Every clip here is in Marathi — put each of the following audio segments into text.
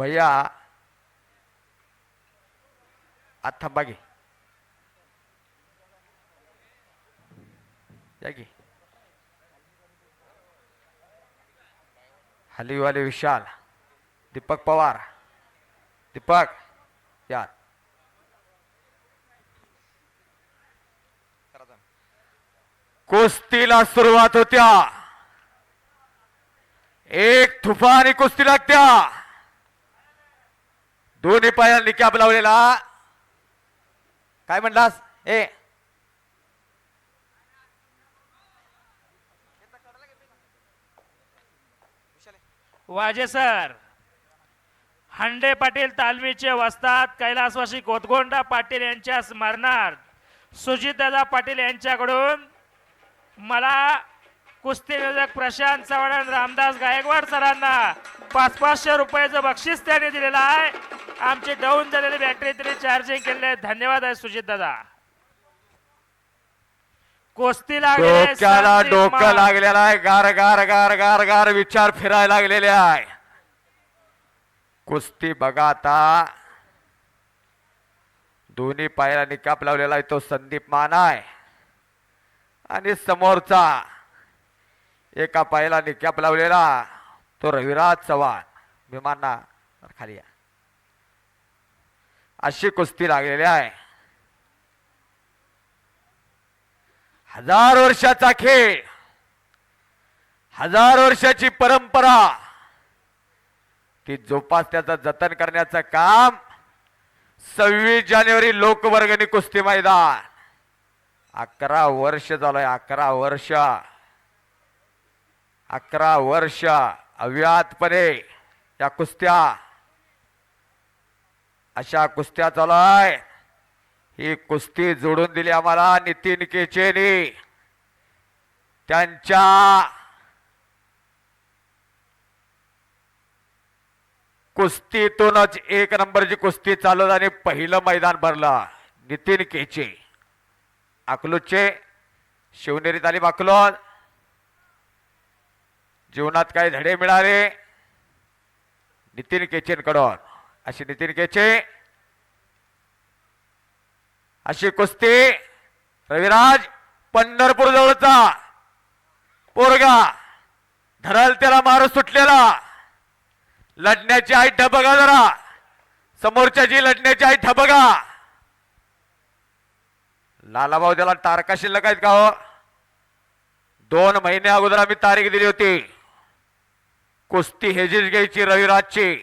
भैया आत की. या की. हलीवाले विशाल दीपक पवार दीपक या कुस्तीला सुरुवात होत्या. एक तुफानी कुस्ती लागत्या. दोन्ही पायाला निकाप लावलेला. काय म्हणलास? ए. वाजे सर हंडे पाटील तालमीचे वस्तात कैलासवासी कोतगोंडा पाटील यांच्या स्मरणार्थ सुजितदादा पाटील यांच्याकडून मला कुस्ती नियोजक प्रशांत चव्हाण रामदास गायकवाड सरांना पाच पाचशे रुपयाचं बक्षीस त्यांनी दिलेलं आहे. आमची डाऊन झालेली बॅटरी त्यांनी चार्जिंग केलेली आहे. धन्यवाद आहे सुजित दादा. कुस्ती डोक्याला डोकं लागलेलं आहे. गार गार गार गार गार विचार फिरायला लागलेले आहे. कुस्ती बघा आता. दोन्ही पायाला निकाप लावलेला आहे तो संदीप मान आहे. आणि समोरचा एका पायाला निकाप लावलेला. तो रविराज चव्हाण विमाना खाली या अशी कुस्ती लागलेली आहे. हजार वर्षाचा खेळ हजार वर्षाची परंपरा ती जोपासण्याचं जतन करण्याचं काम सव्वीस जानेवारी लोकवर्गणी कुस्ती मैदान. अकरा वर्ष झालंय अकरा वर्ष. अकरा वर्ष. अव्यातपणे या कुस्त्या. अशा कुस्त्या चालू आहे ही कुस्ती जोडून दिली आम्हाला नितीन केचेनी. त्यांच्या कुस्तीतूनच एक नंबरची कुस्ती चालू आणि पहिलं मैदान भरलं. नितीन केचे. अकलूचे शिवनेरी तालीम अकलोज जीवनात काही धडे मिळाले नितीन केचेंकडून. अशी नितीन केचे अशी कुस्ती रविराज पंढरपूर जवळचा पोरगा धराल त्याला मारू सुटलेला. लढण्याची आई ठबगा जरा समोरच्या जी लढण्याची आई ठबगा लालाभाऊ त्याला तारका शिल्लक आहेत का हो? दोन महिने अगोदर आम्ही तारीख दिली होती. कुस्ती हेजीच घ्यायची रविराजची.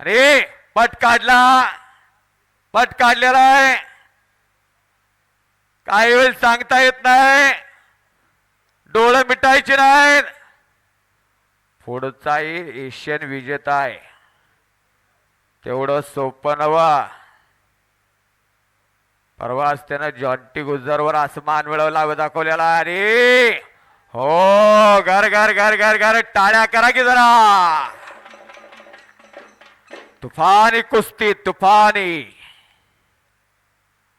अरे पट काढला. पट काढलेला आहे काही वेळ सांगता येत नाही. डोळं मिटायचे नाहीत. पुढचाही एशियन विजेता आहे. तेवढं सोपं नवा परवाच त्यानं जॉन्टी गुजरवर आसमान मिळवला दाखवलेला अरे! हो घर घर घर घर घर. टाळ्या करा की जरा. तुफानी कुस्ती तुफानी.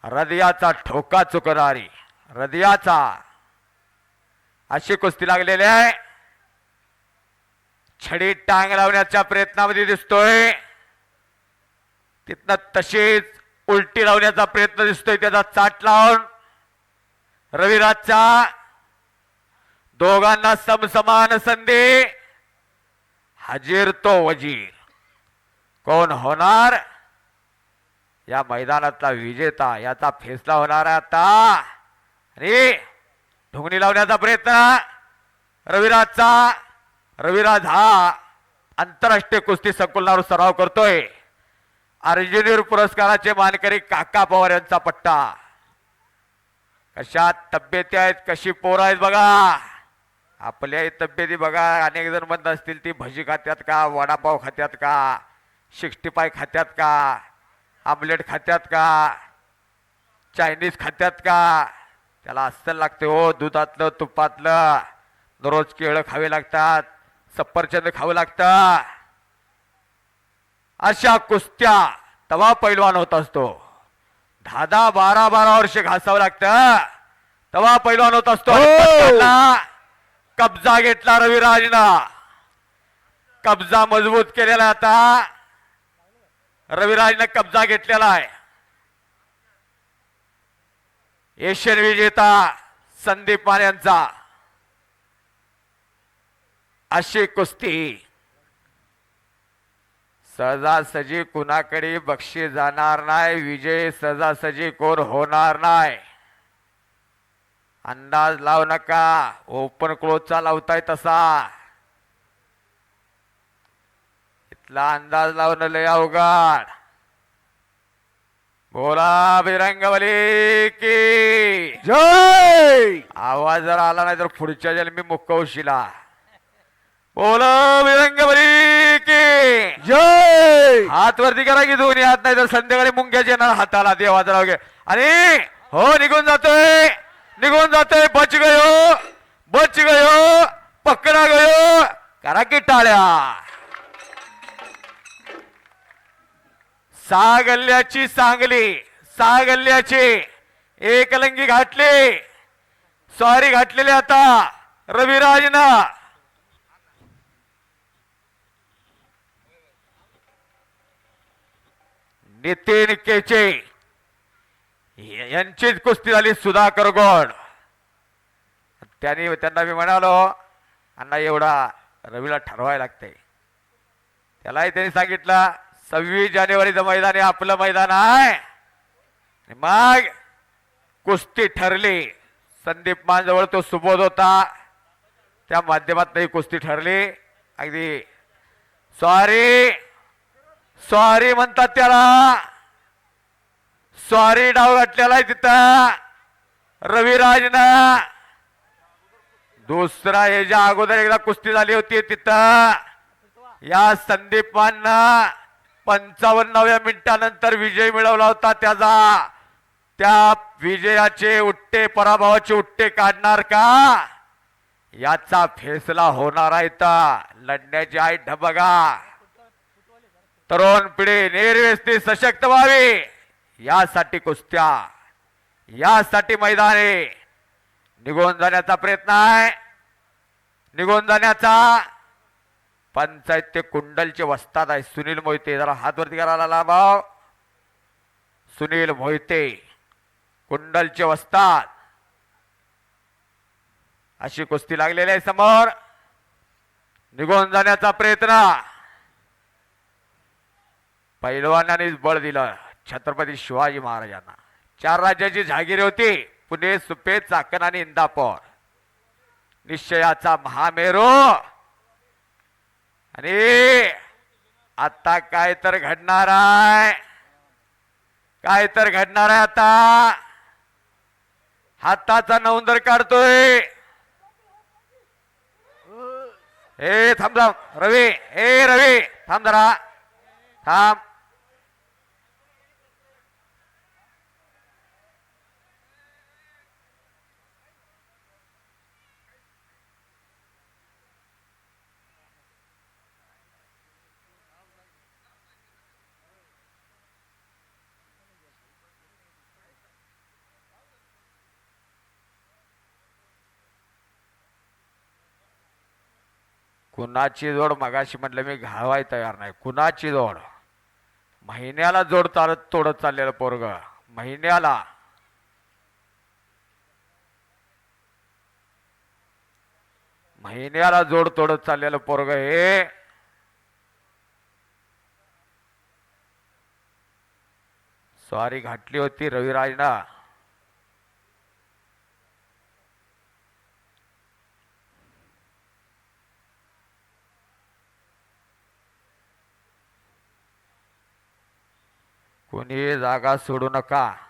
हृदयाचा ठोका चुकणारी हृदयाचा. अशी कुस्ती लागलेली आहे. छडी टांग लावण्याच्या प्रयत्नामध्ये दिसतोय. तिथनं तशीच उलटी लावण्याचा प्रयत्न दिसतोय. त्याचा चाट लावून रविराजचा दोघांना समसमान संधी. हजीर तो वजीर. कोण होणार? या मैदानातला विजेता याचा फेसला होणार आहे आता. अरे ढुंगणी लावण्याचा प्रयत्न. रविराजचा रविराज हा आंतरराष्ट्रीय कुस्ती संकुलनावर सराव करतोय. अर्जुनीर पुरस्काराचे मानकरी काका पवार यांचा पट्टा. कशा तब्येती आहेत कशी पोरं आहेत बघा. आपल्याही तब्येती बघा अनेक जण म्हणत असतील ती भजी खात्यात का? वडापाव खात्यात का? सिक्स्टी फाय खात्यात का? आमलेट खात्यात का? चायनीज खात्यात का? त्याला अस्सल लागते हो दुधातलं तुपातलं दररोज केळं खावे लागतात सफरचंद खावं लागतं. अशा कुस्त्या तवा पैलवान होत असतो. दहा दहा बारा बारा वर्ष घासावं लागतं. तवा पैलवान होत असतो. कब्जा घेतला रविराजनं कब्जा मजबूत केलेला आता. रविराजनं कब्जा घेतलेला आहे. एशियन विजेता संदीप मान यांचा. अशी कुस्ती. सहजासहजी कुणाकडे बक्षीस जाणार नाही? विजय सहजासहजी कोण होणार नाही? अंदाज लावू नका. ओपन क्लोजचा लावताय तसा. इथला अंदाज लावणं लय अवघड. बोला बिरंगवली की. जय! आवाज जर आला नाही तर पुढच्या जन्मी मुक्कवशिला. बोला बिरंगवली की. जय! हात वरती करा की दोन्ही हात नाही तर संध्याकाळी मुंग्याचे येणार हाताला देवाचा वगैरे आणि हो निघून जातोय. निघून जातोय बच गयो बच गयो पकडा गयो करा की टाळ्या. सहा गल्ल्याची सांगली सहा गल्ल्याची एकलंगी घातली. सॉरी घातलेली आता रविराजनं. नितीन केचे यांचीच कुस्ती झाली सुधाकर गोड. त्यांनी त्यांना मी म्हणालो अण्णा एवढा रवीला ठरवायला लागतंय. त्यालाही त्यांनी सांगितलं सव्वीस जानेवारीचं मैदान हे आपलं मैदान आहे. मग कुस्ती ठरली. संदीप मानजवळ तो सुबोध होता. त्या माध्यमात ही कुस्ती ठरली. अगदी सॉरी सॉरी म्हणतात त्याला. सॉरी डाव घातलेला आहे तिथं. रविराजनं. दुसरा ह्याच्या अगोदर एकदा कुस्ती झाली होती तिथं. या संदीप माननं पंचावन्नाव्या मिनिटानंतर विजय मिळवला होता त्याचा. त्या विजयाचे उट्टे पराभवाचे उट्टे काढणार का? याचा फैसला होणार आहे तर लढण्याची आई ढबगा. तरुण पिढी निर्व्यस्ती सशक्त व्हावी. यासाठी कुस्त्या यासाठी मैदाने. निघून जाण्याचा प्रयत्न आहे. निघून जाण्याचा. पंचायत ते कुंडलचे वस्ताद आहे. सुनील मोहिते जरा हातवरती करायला लाभाव. सुनील मोहिते कुंडलचे वस्तात. अशी कुस्ती लागलेली आहे समोर. निघून जाण्याचा प्रयत्न. पैलवानानेच बळ दिलं. छत्रपती शिवाजी महाराजांना. चार राज्याची जहागिरी होती. पुणे सुपे चाकण आणि इंदापूर. निश्चयाचा महामेरू. आणि आता काय तर घडणार आहे. काय तर घडणार आहे आता. हाताचा नवंदर काढतोय. ए थांब थांब रवी. ए रवी थांब जरा. थांब. कुणाची जोड मगाशी म्हटलं मी घालवाय तयार नाही. कुणाची जोड? महिन्याला जोड चालत तोडत चाललेलं पोरग. महिन्याला. महिन्याला जोड तोडत चाललेलं पोरग हे. स्वारी घातली होती रविराजना. कोणी जागा सोडू नका काय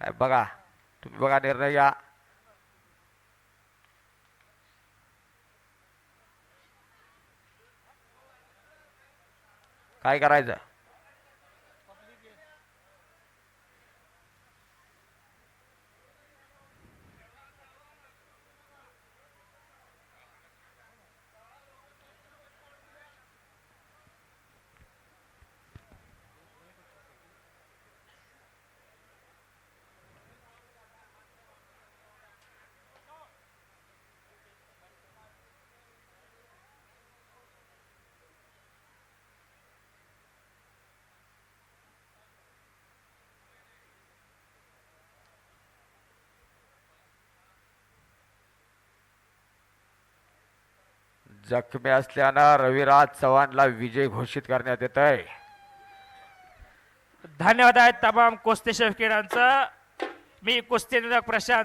बघा तुम्ही बघा निर्णय घ्या काय करायचं? जखमी असल्यानं रविराज चव्हाणला विजय घोषित करण्यात येत आहे धन्यवाद आहेत तमाम कुस्ती शौकीनांचं मी कुस्ती निरोधक प्रशांत